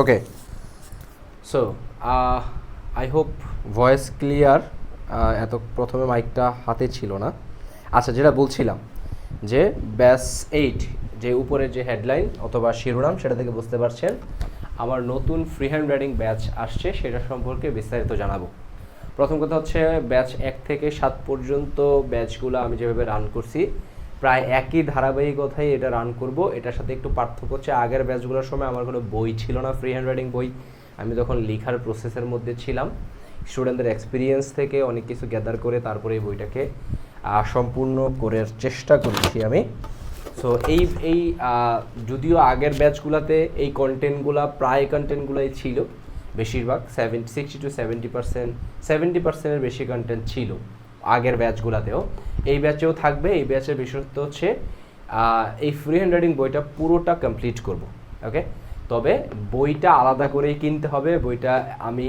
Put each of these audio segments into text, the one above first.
Okay so I hope voice clear এত প্রথমে মাইকটা হাতে ছিল না। আচ্ছা যেটা বলছিলাম, যে ব্যাস এইট যে উপরে যে হেডলাইন অথবা শিরোনাম, সেটা থেকে বুঝতে পারছেন, আমার নতুন ফ্রি হ্যান্ড রাইডিং ব্যাচ আসছে, সেটা সম্পর্কে বিস্তারিত জানাব। প্রথম কথা হচ্ছে ব্যাচ এক থেকে সাত পর্যন্ত ব্যাচগুলো আমি যেভাবে রান করছি প্রায় একই ধারাবাহিকতায় এটা রান করব। এটার সাথে একটু পার্থক্য হচ্ছে, আগের ব্যাচগুলোর সময় আমার কোনো বই ছিল না ফ্রি হ্যান্ড রাইডিং বই। আমি তখন লেখার প্রসেসের মধ্যে ছিলাম স্টুডেন্টদের এক্সপিরিয়েন্স থেকে অনেক কিছু গ্যাদার করে তারপরে এই বইটাকে সম্পূর্ণ করার চেষ্টা করেছি আমি। সো এই এই যদিও আগের ব্যাচগুলোতে এই কন্টেন্টগুলো প্রায় কন্টেন্টগুলোই ছিল, বেশিরভাগ seventy sixty to seventy percent seventy পার্সেন্টের বেশি কন্টেন্ট ছিল। আগের ব্যাচগুলোতেও। এই ব্যাচেও থাকবে, এই ব্যাচের বিশেষত্ব হচ্ছে এই ফ্রি হ্যান্ড রাইডিং বইটা পুরোটা কমপ্লিট করব ওকে তবে বইটা আলাদা করেই কিনতে হবে, বইটা আমি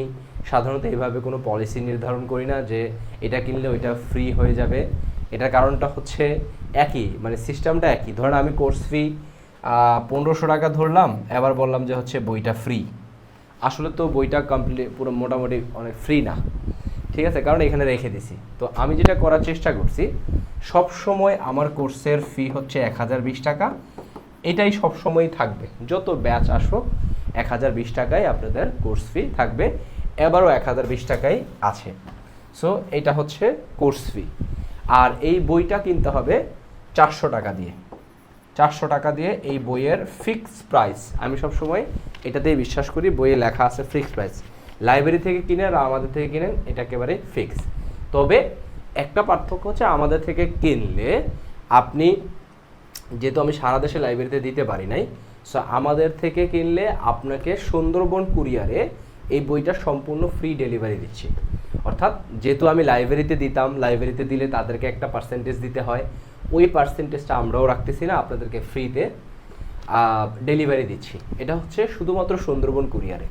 সাধারণত এইভাবে কোনো পলিসি নির্ধারণ করি না যে এটা কিনলে ওইটা ফ্রি হয়ে যাবে। এটার কারণটা হচ্ছে একই মানে সিস্টেমটা একই। ধরেন আমি কোর্স ফি পনেরোশো টাকা ধরলাম, এবার বললাম যে হচ্ছে বইটা ফ্রি আসলে তো বইটা কমপ্লিট পুরো মোটামুটি অনেক ফ্রি না। ঠিক আছে? কারণ এখানে রেখে দিছি। তো আমি যেটা করার চেষ্টা করছি সব সময় আমার কোর্সের ফি হচ্ছে এক হাজার বিশ টাকা। এটাই সব সময় থাকবে। যত ব্যাচ আসুক, এক হাজার বিশ টাকায় আপনাদের কোর্স ফি থাকবে। এবারও এক হাজার বিশ টাকাই আছে। সো এটা হচ্ছে কোর্স ফি আর এই বইটা কিনতে হবে চারশো টাকা দিয়ে। চারশো টাকা দিয়ে এই বইয়ের ফিক্স প্রাইস আমি সবসময় এটাতেই বিশ্বাস করি, বইয়ে লেখা আছে ফিক্স প্রাইস লাইব্রেরি থেকে কিনে আর আমাদের থেকে কিনেন, এটা একেবারে ফিক্স তবে একটা পার্থক্য হচ্ছে আমাদের থেকে কিনলে আপনি, যেহেতু আমি সারা দেশে লাইব্রেরিতে দিতে পারি নাই সো আমাদের থেকে কিনলে আপনাকে সুন্দরবন কুরিয়ারে এই বইটা সম্পূর্ণ ফ্রি ডেলিভারি দিচ্ছি। অর্থাৎ যেহেতু আমি লাইব্রেরিতে দিতাম, লাইব্রেরিতে দিলে তাদেরকে একটা পার্সেন্টেজ দিতে হয়, ওই পার্সেন্টেজটা আমরাও রাখতেছি না, আপনাদেরকে ফ্রিতে ডেলিভারি দিচ্ছি। এটা হচ্ছে শুধুমাত্র সুন্দরবন কুরিয়ারে।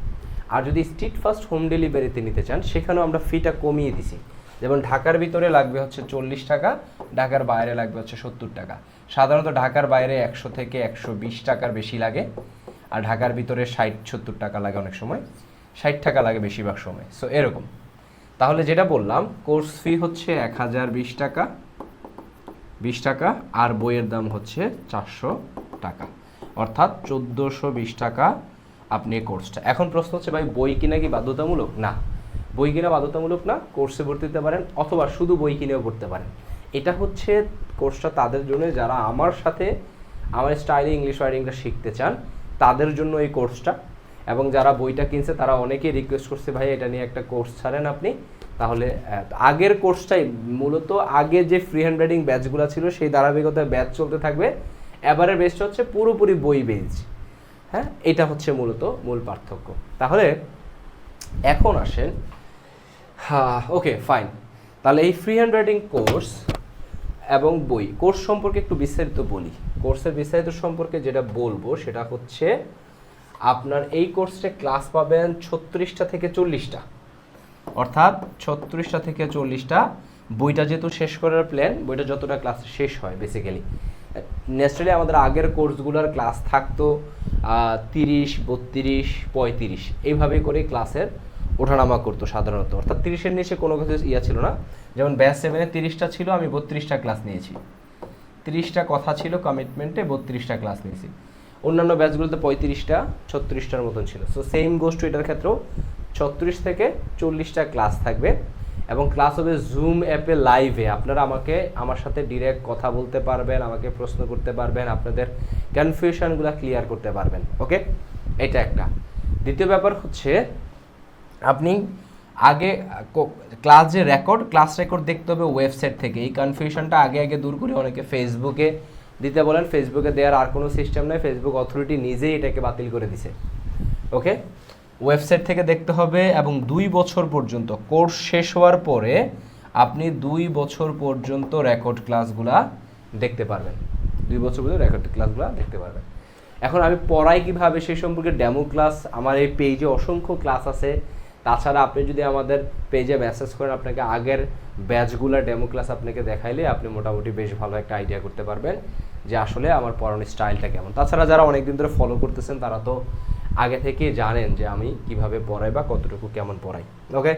আর যদি স্ট্রিট ফাস্ট হোম ডেলিভারিতে নিতে চান, সেখানেও আমরা ফিটা কমিয়ে দিছি। যেমন ঢাকার ভিতরে লাগবে হচ্ছে চল্লিশ টাকা, ঢাকার বাইরে লাগবে হচ্ছে সত্তর টাকা। সাধারণত ঢাকার বাইরে একশো থেকে একশো বিশ টাকার বেশি লাগে, আর ঢাকার ভিতরে ষাট সত্তর টাকা লাগে অনেক সময়। ষাট টাকা লাগে বেশিরভাগ সময়। সো এরকম। তাহলে যেটা বললাম কোর্স ফি হচ্ছে এক হাজার বিশ টাকা বিশ টাকা, আর বইয়ের দাম হচ্ছে চারশো টাকা। অর্থাৎ চোদ্দোশো বিশ টাকা আপনি এই কোর্সটা এখন প্রশ্ন হচ্ছে, ভাই, বই কিনা কি বাধ্যতামূলক? না। বই কিনা বাধ্যতামূলক না কোর্সে ভর্তি দিতে পারেন, অথবা শুধু বই কিনেও পড়তে পারেন। এটা হচ্ছে কোর্সটা তাদের জন্য, যারা আমার সাথে আমার স্টাইলে ইংলিশ রাইডিংটা শিখতে চান, তাদের জন্য এই কোর্সটা এবং যারা বইটা কিনছে, তারা অনেকেই রিকোয়েস্ট করছে, ভাই, এটা নিয়ে একটা কোর্স ছাড়েন আপনি। তাহলে আগের কোর্সটাই মূলত আগে যে ফ্রি হ্যান্ড রাইডিং ব্যাচগুলো ছিল, সেই ধারাবাহিকতায় ব্যাচ চলতে থাকবে। এবারের বেসটা হচ্ছে পুরোপুরি বই বেজ হ্যাঁ? এটা হচ্ছে মূলত মূল পার্থক্য। তাহলে এখন আসেন। হ্যাঁ ওকে, ফাইন। তাহলে এই ফ্রি হ্যান্ড রাইটিং কোর্স এবং বই কোর্স সম্পর্কে একটু বিস্তারিত বলি। কোর্সের বিস্তারিত সম্পর্কে যেটা বলব, সেটা হচ্ছে আপনার এই কোর্সে ক্লাস পাবেন ছত্রিশটা থেকে চল্লিশটা। অর্থাৎ ছত্রিশটা থেকে চল্লিশটা। বইটা যেহেতু শেষ করার প্ল্যান বইটা যতটা ক্লাস শেষ হয় বেসিক্যালি ন্যাচারালি আমাদের আগের কোর্সগুলোর ক্লাস থাকতো তিরিশ, বত্রিশ, পঁয়ত্রিশ। এইভাবে করে ক্লাসের ওঠানামা করতো সাধারণত। অর্থাৎ তিরিশের নিচে কোনো কিছু ইয়া ছিল না। যেমন ব্যাচ সেভেনে তিরিশটা ছিল, আমি বত্রিশটা ক্লাস নিয়েছি। তিরিশটা কথা ছিল কমিটমেন্টে বত্রিশটা ক্লাস নিয়েছি। অন্যান্য ব্যাচগুলোতে পঁয়ত্রিশটা, ছত্রিশটার মতন ছিল। সো সেম গোষ্ঠ এটার ক্ষেত্রেও ছত্রিশ থেকে চল্লিশটা ক্লাস থাকবে। এবং ক্লাস হবে জুম অ্যাপে লাইভে আপনারা আমাকে, আমার সাথে ডিরেক্ট কথা বলতে পারবেন, আমাকে প্রশ্ন করতে পারবেন, আপনাদের কনফিউশনগুলো ক্লিয়ার করতে পারবেন। ওকে এটা একটা। দ্বিতীয় ব্যাপার হচ্ছে, আপনি আগে ক্লাস যে রেকর্ড ক্লাস রেকর্ড দেখতে হবে ওয়েবসাইট থেকে। এই কনফিউশনটা আগে আগে দূর করে অনেকে ফেসবুকে দিতে বলেন। ফেসবুকে দেওয়ার আর কোনো সিস্টেম নেই। ফেসবুক অথরিটি নিজেই এটাকে বাতিল করে দিছে। ওকে ওয়েবসাইট থেকে দেখতে হবে এবং দুই বছর পর্যন্ত কোর্স শেষ হওয়ার পরে আপনি দুই বছর পর্যন্ত রেকর্ড ক্লাসগুলা দেখতে পারবেন। দুই বছর পর্যন্ত রেকর্ড ক্লাসগুলো দেখতে পারবেন। এখন আমি পড়াই কীভাবে সেই সম্পর্কে ডেমো ক্লাস আমার এই পেজে অসংখ্য ক্লাস আছে। তাছাড়া আপনি যদি আমাদের পেজে মেসেজ করেন, আপনাকে আগের ব্যাচগুলো ডেমো ক্লাস আপনাকে দেখাইলে আপনি মোটামুটি বেশ ভালো একটা আইডিয়া করতে পারবেন যে আসলে আমার পড়ানোর স্টাইলটা কেমন। তাছাড়া যারা অনেকদিন ধরে ফলো করতেছেন, তারা তো আগে থেকে জানেন যে আমি কীভাবে পড়াই বা কতটুকু কেমন পড়াই ওকে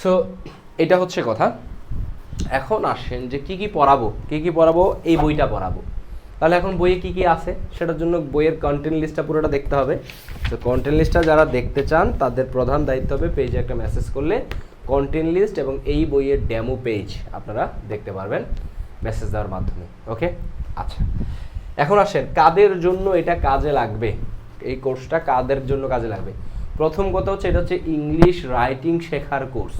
সো এটা হচ্ছে কথা। এখন আসেন যে কি কি পড়াবো, কি কি পড়াবো, এই বইটা পড়াবো। তাহলে এখন বইয়ে কি কি আছে, সেটার জন্য বইয়ের কন্টেন্ট লিস্টটা পুরোটা দেখতে হবে। তো কন্টেন্ট লিস্টটা যারা দেখতে চান, তাদের প্রধান দায়িত্ব হবে পেজে একটা মেসেজ করলে কন্টেন্ট লিস্ট এবং এই বইয়ের ডেমো পেজ আপনারা দেখতে পারবেন মেসেজ দেওয়ার মাধ্যমে ওকে আচ্ছা। এখন আসেন, কাদের জন্য এটা কাজে লাগবে? এই কোর্সটা কাদের জন্য কাজে লাগবে? প্রথম কথা হচ্ছে এটা হচ্ছে ইংলিশ রাইটিং শেখার কোর্স।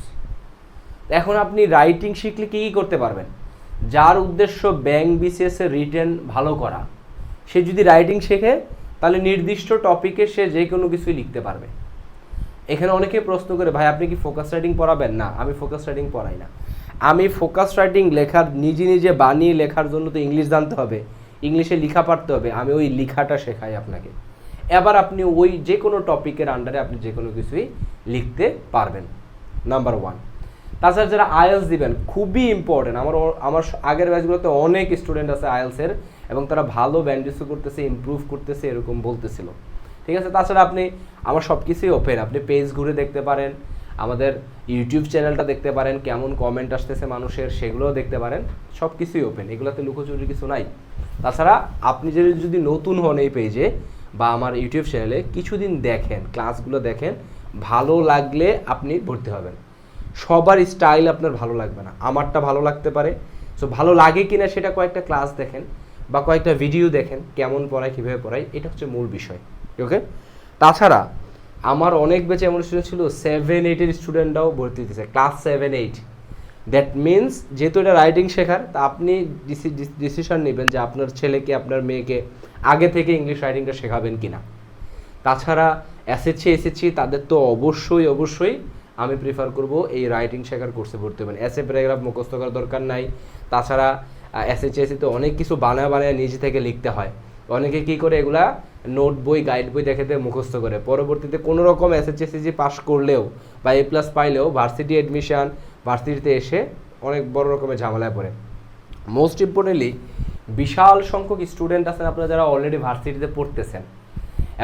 এখন আপনি রাইটিং শিখলে কী কী করতে পারবেন? যার উদ্দেশ্য ব্যাংক বিসিএস রিটেন ভালো করা। সে যদি রাইটিং শেখে, তাহলে নির্দিষ্ট টপিকে সে যে কোনো কিছুই লিখতে পারবে। এখানে অনেকে প্রশ্ন করে, ভাই, আপনি কি ফোকাস রাইটিং পড়াবেন? না, আমি ফোকাস রাইটিং পড়াই না। আমি ফোকাস রাইটিং লেখার, নিজে নিজে বানিয়ে লেখার জন্য তো ইংলিশ জানতে হবে। ইংলিশে লেখা পারতে হবে। আমি ওই লেখাটা শেখাই আপনাকে। এবার আপনি ওই যে কোনো টপিকের আন্ডারে আপনি যে কোনো কিছুই লিখতে পারবেন। নাম্বার ওয়ান তাছাড়া যারা আইএলস দিবেন, খুবই ইম্পর্টেন্ট আমার আমার আগের ব্যাচগুলোতে অনেক স্টুডেন্ট আছে আইএলসের এবং তারা ভালো ব্যান্ডিসও করতেছে ইমপ্রুভ করতেছে, এরকম বলতেছিল। ঠিক আছে? তাছাড়া আপনি, আমার সব কিছুই ওপেন আপনি পেজ ঘুরে দেখতে পারেন, আমাদের ইউটিউব চ্যানেলটা দেখতে পারেন, কেমন কমেন্ট আসতেছে মানুষের, সেগুলোও দেখতে পারেন। সব কিছুই ওপেন এগুলোতে লুকোচুরি কিছু নাই। তাছাড়া আপনি যদি নতুন হন এই পেজে বা আমার ইউটিউব চ্যানেলে কিছুদিন দেখেন, ক্লাসগুলো দেখেন, ভালো লাগলে আপনি ভর্তি হবেন। সবার স্টাইল আপনার ভালো লাগবে না। আমারটা ভালো লাগতে পারে। সো ভালো লাগে কিনা সেটা কয়েকটা ক্লাস দেখেন বা কয়েকটা ভিডিও দেখেন, কেমন পড়ায়, কীভাবে পড়ায়, এটা হচ্ছে মূল বিষয় ওকে তাছাড়া আমার অনেক বেঁচে এমন স্টুডেন্ট ছিল সেভেন এইটের স্টুডেন্টরাও ভর্তি দিতেছে class seven eight that means যেহেতু এটা রাইটিং শেখার, তা আপনি ডিসিশন নেবেন যে আপনার ছেলেকে, আপনার মেয়েকে আগে থেকে ইংলিশ রাইটিংটা শেখাবেন কি না তাছাড়া এসএসসি এসএসসি তাদের তো অবশ্যই অবশ্যই আমি প্রিফার করব এই রাইটিং শেখার কোর্সে ভর্তি হবেন। এসএ প্যারাগ্রাফ মুখস্থ করার দরকার নাই। তাছাড়া এসএসসি তো অনেক কিছু বানায় বানায় নিজে থেকে লিখতে হয়। অনেকে কি করে এগুলা নোট বই গাইড বই দেখে দিয়ে মুখস্থ করে। পরবর্তীতে কোনো রকম এসএসসি পাস করলেও বা এ প্লাস পাইলেও ভার্সিটি অ্যাডমিশন ভার্সিটিতে এসে অনেক বড় রকমের ঝামেলায় পড়ে। মোস্ট ইম্পর্টেন্টলি বিশাল সংখ্যক স্টুডেন্ট আছেন আপনারা যারা অলরেডি ভার্সিটিতে পড়তেছেন।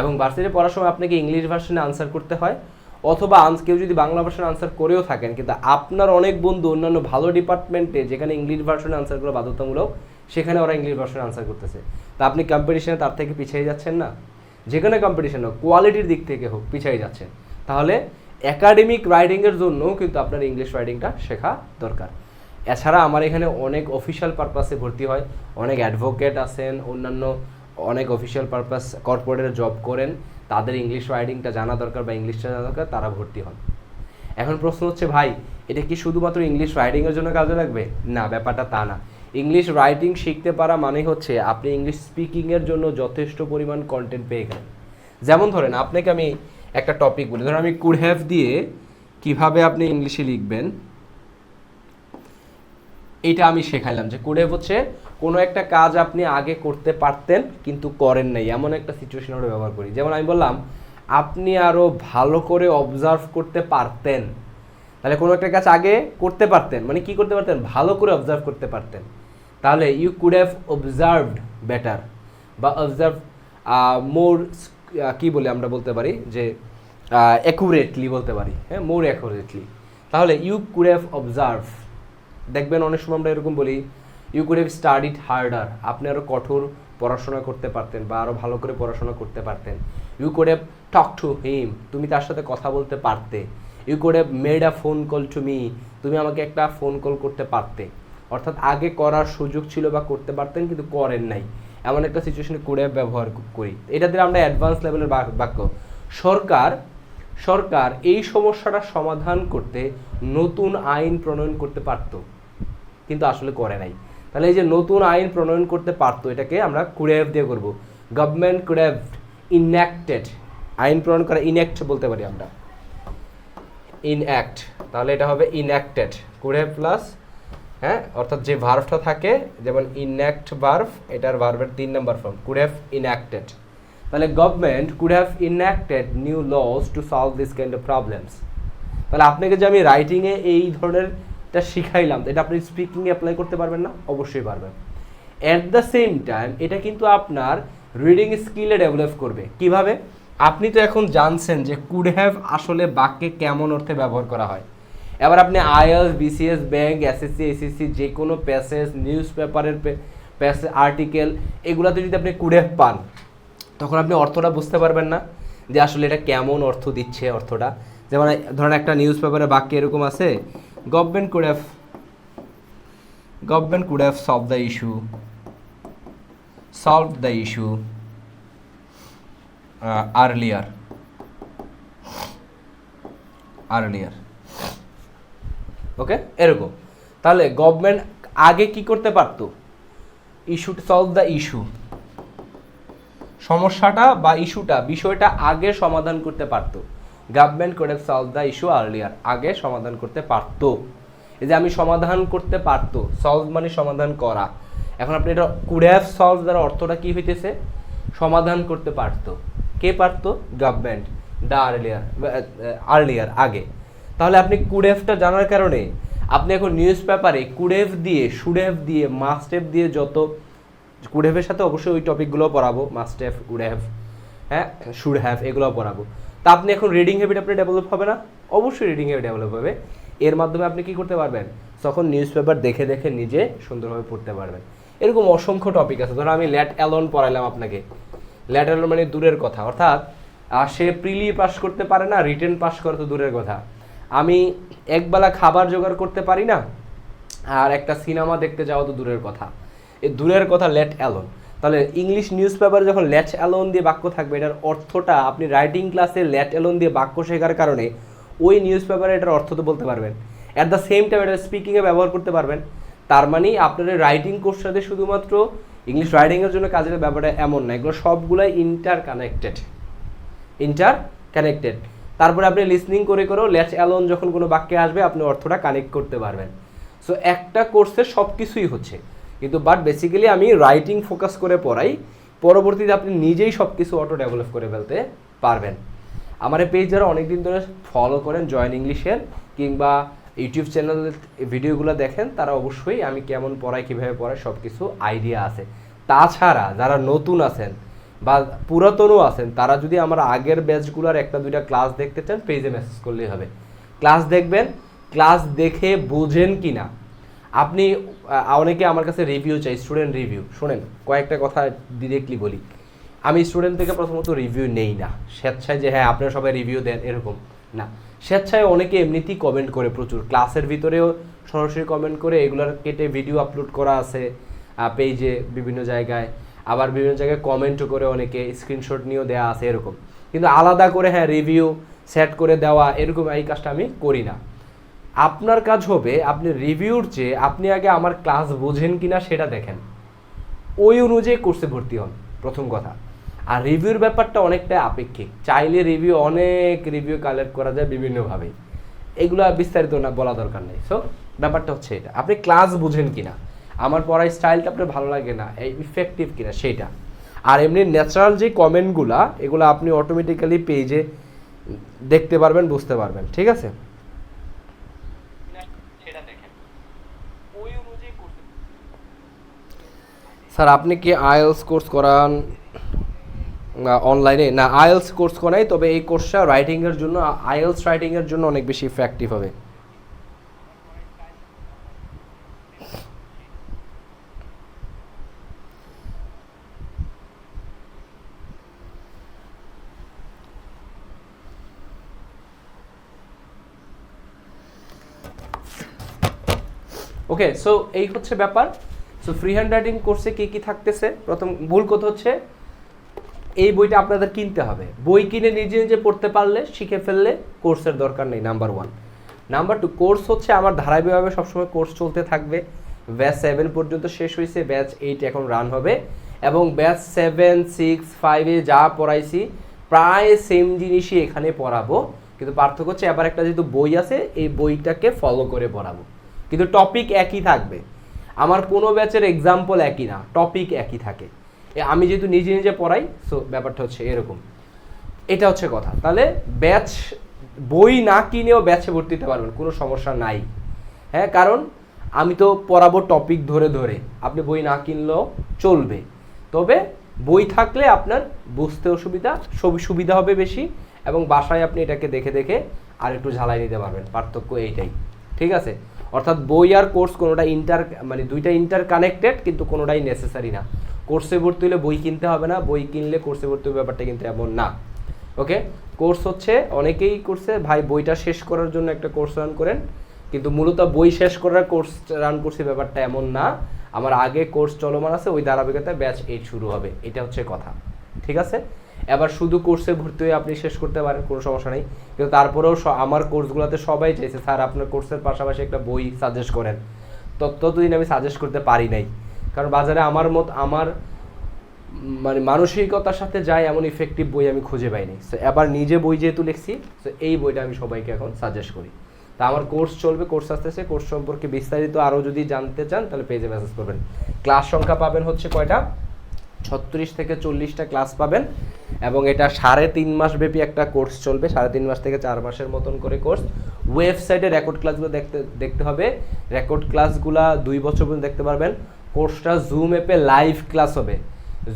এবং ভার্সিটি পড়ার সময় আপনাকে ইংলিশ ভার্সনে আনসার করতে হয়, অথবা কেউ যদি বাংলা ভার্সনে আনসার করেও থাকেন, কিন্তু আপনার অনেক বন্ধু অন্যান্য ভালো ডিপার্টমেন্টে যেখানে ইংলিশ ভার্সনে আনসার করা বাধ্যতামূলক, সেখানে ওরা ইংলিশ ভার্সনে আনসার করতেছে। তা আপনি কম্পিটিশনে তার থেকে পিছিয়ে যাচ্ছেন না? যেখানে কম্পিটিশন হোক কোয়ালিটির দিক থেকে হোক পিছিয়ে যাচ্ছেন। তাহলে একাডেমিক রাইডিংয়ের জন্যও কিন্তু আপনার ইংলিশ রাইডিংটা শেখা দরকার। এছাড়া আমার এখানে অনেক অফিসিয়াল পারপাসে ভর্তি হয়। অনেক অ্যাডভোকেট আছেন, অন্যান্য অনেক অফিসিয়াল পারপাস কর্পোরেটে জব করেন। তাদের ইংলিশ রাইডিংটা জানা দরকার বা ইংলিশটা জানা দরকার, তারা ভর্তি হন। এখন প্রশ্ন হচ্ছে, ভাই, এটা কি শুধুমাত্র ইংলিশ রাইডিংয়ের জন্য কাজে লাগবে? না, ব্যাপারটা তা না। ইংলিশ রাইটিং শিখতে পারা মানে হচ্ছে আপনি ইংলিশ স্পিকিংয়ের জন্য যথেষ্ট পরিমাণ কন্টেন্ট পেয়ে গেলেন। যেমন ধরেন, আপনাকে আমি একটা টপিক বলি। ধরেন আমি কুড হ্যাভ দিয়ে কীভাবে আপনি ইংলিশে লিখবেন এটা আমি শেখাইলাম যে হ্যাভ হচ্ছে কোনো একটা কাজ আপনি আগে করতে পারতেন, কিন্তু করেন নাই। এমন একটা সিচুয়েশন আমরা ব্যবহার করি। যেমন আমি বললাম, আপনি আরও ভালো করে অবজার্ভ করতে পারতেন। তাহলে কোনো একটা কাজ আগে করতে পারতেন। মানে কি করতে পারতেন? ভালো করে অবজার্ভ করতে পারতেন। তাহলে you could have observed better বা অবজার্ভ মোর কি বলে আমরা বলতে পারি? যে অ্যাকুরেটলি বলতে পারি। হ্যাঁ মোর অ্যাকুরেটলি তাহলে ইউ কুড হ্যাভ অবজার্ভ দেখবেন অনেক সময় আমরা এরকম বলি you could have studied harder আপনি আরও কঠোর পড়াশোনা করতে পারতেন বা আরও ভালো করে পড়াশোনা করতে পারতেন। You could have talk to him তুমি তার সাথে কথা বলতে পারতে। You could have made a phone call to me তুমি আমাকে একটা ফোন কল করতে পারতে। অর্থাৎ আগে করার সুযোগ ছিল বা করতে পারতেন কিন্তু করেন নাই। এমন একটা সিচুয়েশনে কুড হ্যাভ ব্যবহার করি। এটা দিয়ে আমরা অ্যাডভান্স লেভেলের বাক্য। সরকার সরকার এই সমস্যাটা সমাধান করতে নতুন আইন প্রণয়ন করতে পারতো। কিন্তু আসলে করে নাই। তাহলে এই যে নতুন আইন প্রণয়ন করতে পারতো, এটাকে আমরা কুড়েভ দিয়ে করব। গভর্নমেন্ট কুড়েভ ইনঅ্যাক্টেড আইন প্রণয়ন করা ইনঅ্যাক্ট বলতে পারি আমরা। ইনঅ্যাক্ট তাহলে এটা হবে ইনঅ্যাক্টেড কুড়েভ প্লাস হ্যাঁ অর্থাৎ যে ভার্ভটা থাকে, যেমন ইনঅ্যাক্ট ভার্ভ এটার ভার্ভের তিন নম্বর ফর্ম কুড়েভ ইনঅ্যাক্টেড তাহলে government could have enacted new laws to solve this kind of problems তাহলে আপনাকে যে আমি রাইটিংয়ে এই ধরনের এটা শিখাইলাম, এটা আপনি স্পিকিংয়ে অ্যাপ্লাই করতে পারবেন না? অবশ্যই পারবেন। অ্যাট দ্য সেম টাইম এটা কিন্তু আপনার রিডিং স্কিলে ডেভেলপ করবে। কীভাবে? আপনি তো এখন জানছেন যে কুড হ্যাভ আসলে বাক্যে কেমন অর্থে ব্যবহার করা হয়। এবার আপনি IELTS BCS bank SSC SSC যে কোনো প্যাসেজ নিউজ পেপারের প্যাসেজ আর্টিকেল এগুলাতে যদি আপনি কুড হ্যাভ পান তখন আপনি অর্থটা বুঝতে পারবেন না যে আসলে এটা কেমন অর্থ দিচ্ছে অর্থটা। যেমন, ধরেন একটা নিউজ পেপারে বাক্য এরকম আছে government could have government could have solve the issue solve the issue earlier earlier okay এরকম। তাহলে গভর্নমেন্ট আগে কি করতে পারতো? ইস্যু সলভ দ্য ইস্যু সমস্যাটা বা ইস্যুটা, বিষয়টা আগে সমাধান করতে পারতো। Government could solve the issue earlier আগে সমাধান করতে পারতো। এই যে আমি সমাধান করতে পারতো সলভ মানে সমাধান করা। এখন আপনি এটা কুড হ্যাভ সলভ দ্বারা অর্থটা কী হইতেছে? সমাধান করতে পারতো। কে পারতো? গভর্নমেন্ট দ্য আর্লিয়ার আর্লিয়ার আগে। তাহলে আপনি কুডেফটা জানার কারণে, আপনি এখন নিউজ পেপারে কুডেফ দিয়ে শুডেফ দিয়ে মাস্টেফ দিয়ে যত কুডেফের সাথে অবশ্যই ওই টপিকগুলো পড়াবো মাস্টেফ হ্যাভ হ্যাঁ শুড হ্যাভ এগুলো পড়াবো। তা আপনি এখন রিডিং হ্যাবিট আপনি ডেভেলপ হবে না? অবশ্যই রিডিং হ্যাবিট ডেভেলপ হবে। এর মাধ্যমে আপনি কি করতে পারবেন? তখন নিউজ পেপার দেখে দেখে নিজে সুন্দরভাবে পড়তে পারবেন। এরকম অসংখ্য টপিক আছে। ধরো আমি ল্যাট অ্যালন পড়াইলাম আপনাকে। ল্যাট অ্যালন মানে দূরের কথা। অর্থাৎ আহ, সে প্রিলি পাস করতে পারে না রিটেন পাস করা তো দূরের কথা। আমি একবেলা খাবার জোগাড় করতে পারি না আর একটা সিনেমা দেখতে যাওয়া তো দূরের কথা। দূরের কথা লেট অ্যালোন তাহলে ইংলিশ নিউজ পেপারে যখন লেট অ্যালোন দিয়ে বাক্য থাকবে, এটার অর্থটা আপনি রাইটিং ক্লাসে লেট অ্যালোন দিয়ে বাক্য শেখার কারণে ওই নিউজ পেপারে এটার অর্থ তো বলতে পারবেন। অ্যাট দ্য সেম টাইম এটা স্পিকিংয়ে ব্যবহার করতে পারবেন। তার মানে আপনার রাইটিং কোর্সটাতে শুধুমাত্র ইংলিশ রাইটিংয়ের জন্য কাজের ব্যাপারটা এমন না, এগুলো সবগুলাই ইন্টার কানেক্টেড ইন্টার কানেক্টেড তারপরে আপনি লিসনিং করে করেও ল্যাচ অ্যালোন যখন কোনো বাক্যে আসবে, আপনি অর্থটা কানেক্ট করতে পারবেন। সো একটা কোর্সে সব কিছুই হচ্ছে। কিন্তু বাট বেসিক্যালি আমি রাইটিং ফোকাস করে পড়াই, পরবর্তীতে আপনি নিজেই সব কিছু অটো ডেভেলপ করে ফেলতে পারবেন। আমার এই পেজ যারা অনেকদিন ধরে ফলো করেন জয়েন ইংলিশের কিংবা ইউটিউব চ্যানেল ভিডিওগুলো দেখেন, তারা অবশ্যই আমি কেমন পড়াই, কীভাবে পড়াই সব কিছু আইডিয়া আছে। তাছাড়া যারা নতুন আছেন বা পুরাতনও আছেন, তারা যদি আমার আগের ব্যাচগুলোর একটা, দুইটা ক্লাস দেখতে চান পেজে মেসেজ করলেই হবে। ক্লাস দেখবেন ক্লাস দেখে বোঝেন কি না আপনি অনেকে আমার কাছে রিভিউ চাই স্টুডেন্ট রিভিউ শোনেন, কয়েকটা কথা ডিরেক্টলি বলি। আমি স্টুডেন্ট থেকে প্রথমত রিভিউ নেই না। স্বেচ্ছায় যে হ্যাঁ আপনারা সবাই রিভিউ দেন, এরকম না। স্বেচ্ছায় অনেকে এমনিতেই কমেন্ট করে প্রচুর। ক্লাসের ভিতরেও সরাসরি কমেন্ট করে এগুলোর কেটে ভিডিও আপলোড করা আছে পেজে বিভিন্ন জায়গায়। আবার বিভিন্ন জায়গায় কমেন্টও করে অনেকে স্ক্রিনশট নিয়েও দেওয়া আছে, এরকম। কিন্তু আলাদা করে হ্যাঁ রিভিউ সেট করে দেওয়া, এরকম এই কাজটা আমি করি না। আপনার কাজ হবে, আপনি রিভিউর চেয়ে আপনি আগে আমার ক্লাস বোঝেন কিনা সেটা দেখেন। ওই অনুযায়ী কোর্সে ভর্তি হন, প্রথম কথা। আর রিভিউর ব্যাপারটা অনেকটা আপেক্ষিক। চাইলে রিভিউ অনেক রিভিউ কালেক্ট করা যায় বিভিন্নভাবে এগুলো বিস্তারিত না বলা দরকার নেই। সো ব্যাপারটা হচ্ছে এটা। আপনি ক্লাস বুঝেন কিনা? আমার পড়ার স্টাইলটা আপনার ভালো লাগে না? এই ইফেক্টিভ কিনা? সেটা। আর এমনি ন্যাচারাল যে কমেন্টগুলা এগুলো আপনি অটোমেটিক্যালি পেজে দেখতে পারবেন, বুঝতে পারবেন। ঠিক আছে? স্যার, আপনি কি আইএলস কোর্স করান অনলাইনে না, আইএলস কোর্স করাই, তবে এই কোর্সটা রাইটিংয়ের জন্য, আইএলস রাইটিংয়ের জন্য অনেক বেশি ইফেক্টিভ হবে। ওকে সো এই হচ্ছে ব্যাপার। সো ফ্রি হ্যান্ড রাইটিং কোর্সে কী কী থাকতেছে? প্রথম ভুল কথা হচ্ছে, এই বইটা আপনাদের কিনতে হবে। বই কিনে নিজে নিজে পড়তে পারলে, শিখে ফেললে কোর্সের দরকার নেই number one number two course হচ্ছে আমার ধারাবাহিকভাবে সবসময় কোর্স চলতে থাকবে। ব্যাচ সেভেন পর্যন্ত শেষ হয়েছে ব্যাচ এইট এখন রান হবে। এবং ব্যাচ সেভেন সিক্স ফাইভে যা পড়াইছি, প্রায় সেম জিনিসই এখানে পড়াবো। কিন্তু পার্থক্য হচ্ছে, আবার একটা যেহেতু বই আছে, এই বইটাকে ফলো করে পড়াবো। কিন্তু টপিক একই থাকবে। আমার কোনো ব্যাচের এক্সাম্পল একই না টপিক একই থাকে। আমি যেহেতু নিজে নিজে পড়াই সো ব্যাপারটা হচ্ছে এরকম। এটা হচ্ছে কথা। তাহলে ব্যাচ বই না কিনেও ব্যাচে ভর্তি হতে পারবেন, কোনো সমস্যা নাই। হ্যাঁ কারণ আমি তো পড়াবো টপিক ধরে ধরে। আপনি বই না কিনলেও চলবে। তবে বই থাকলে আপনার বুঝতে অসুবিধা, সব, সুবিধা হবে বেশি এবং বাসায় আপনি এটাকে দেখে দেখে আর একটু ঝালাই নিতে পারবেন। পার্থক্য এইটাই। ঠিক আছে? অর্থাৎ বই আর কোর্স কোনোটা ইন্টার মানে দুইটা ইন্টার কানেক্টেড কিন্তু কোনোটাই নেসেসারি না। কোর্সে ভর্তি হলে বই কিনতে হবে না, বই কিনলে কোর্সে ভর্তি হবে ব্যাপারটা কিন্তু এমন না। ওকে কোর্স হচ্ছে অনেকেই করছে, ভাই বইটা শেষ করার জন্য একটা কোর্স রান করেন, কিন্তু মূলত বই শেষ করার কোর্স রান করছি ব্যাপারটা এমন না। আমার আগে কোর্স চলমান আছে, ওই ধারাবাহিকতায় ব্যাচ এইট শুরু হবে। এটা হচ্ছে কথা। ঠিক আছে? এবার শুধু কোর্সে ভর্তি হয়ে আপনি শেষ করতে পারেন, কোনো সমস্যা নেই। কিন্তু তারপরেও আমার কোর্সগুলোতে সবাই চাইছে, স্যার, আপনার কোর্সের পাশাপাশি একটা বই সাজেস্ট করেন। ততদিন আমি সাজেস্ট করতে পারি নাই। কারণ বাজারে আমার মত, আমার মানে মানসিকতার সাথে যায় এমন ইফেক্টিভ বই আমি খুঁজে পাইনি সো এবার নিজে বই যেহেতু লিখছি তো এই বইটা আমি সবাইকে এখন সাজেস্ট করি। তা আমার কোর্স চলবে কোর্স আসতেছে কোর্স সম্পর্কে বিস্তারিত আরও যদি জানতে চান, তাহলে পেজে মেসেজ করবেন। ক্লাস সংখ্যা পাবেন হচ্ছে কয়টা? ছত্রিশ থেকে চল্লিশটা ক্লাস পাবেন এবং এটা সাড়ে তিন মাস ব্যাপী একটা কোর্স চলবে, সাড়ে তিন মাস থেকে চার মাসের মতন করে কোর্স ওয়েবসাইটে রেকর্ড ক্লাসগুলো দেখতে দেখতে হবে। রেকর্ড ক্লাসগুলা দুই বছর পর্যন্ত দেখতে পারবেন। কোর্সটা জুম অ্যাপে লাইভ ক্লাস হবে।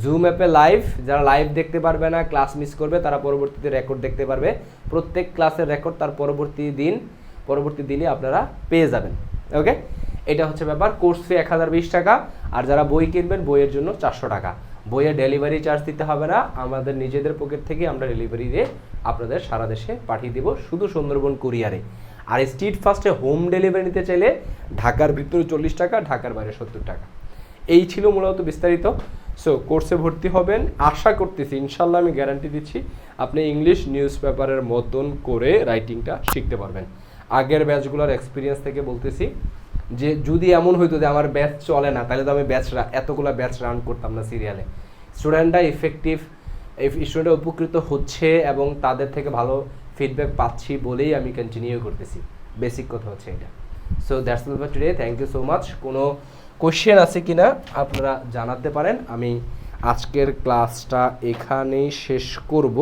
জুম অ্যাপে লাইভ যারা লাইভ দেখতে পারবে না ক্লাস মিস করবে, তারা পরবর্তীতে রেকর্ড দেখতে পারবে। প্রত্যেক ক্লাসের রেকর্ড তার পরবর্তী দিন, পরবর্তী দিনে আপনারা পেয়ে যাবেন। ওকে এটা হচ্ছে ব্যাপার। কোর্স ফি এক হাজার বিশ টাকা। আর যারা বই কিনবেন, বইয়ের জন্য চারশো টাকা। বইয়ের ডেলিভারি চার্জ দিতে হবে না। আমাদের নিজেদের পকেট থেকে আমরা ডেলিভারি দিয়ে আপনাদের সারা দেশে পাঠিয়ে দিব শুধু সুন্দরবন কুরিয়ারে আর স্ট্রিট ফার্স্টে হোম ডেলিভারি নিতে চাইলে ঢাকার ভিতরে চল্লিশ টাকা, ঢাকার বাইরে সত্তর টাকা। এই ছিল মূলত বিস্তারিত। সো কোর্সে ভর্তি হবেন। আশা করতেছি ইনশাল্লাহ আমি গ্যারান্টি দিচ্ছি, আপনি ইংলিশ নিউজ পেপারের মতন করে রাইটিংটা শিখতে পারবেন। আগের ব্যাচগুলোর এক্সপিরিয়েন্স থেকে বলতেছি। যে যদি এমন হইতো যে আমার ব্যাচ চলে না, তাহলে তো আমি ব্যাচ এতগুলো ব্যাচ রান করতাম না সিরিয়ালে স্টুডেন্টরা ইফেক্টিভ স্টুডেন্টরা উপকৃত হচ্ছে এবং তাদের থেকে ভালো ফিডব্যাক পাচ্ছি বলেই আমি কন্টিনিউ করতেছি। বেসিক কথা হচ্ছে এটা। So that's all for today thank you so much কোনো কোশ্চেন আছে কি না আপনারা জানাতে পারেন। আমি আজকের ক্লাসটা এখানেই শেষ করব।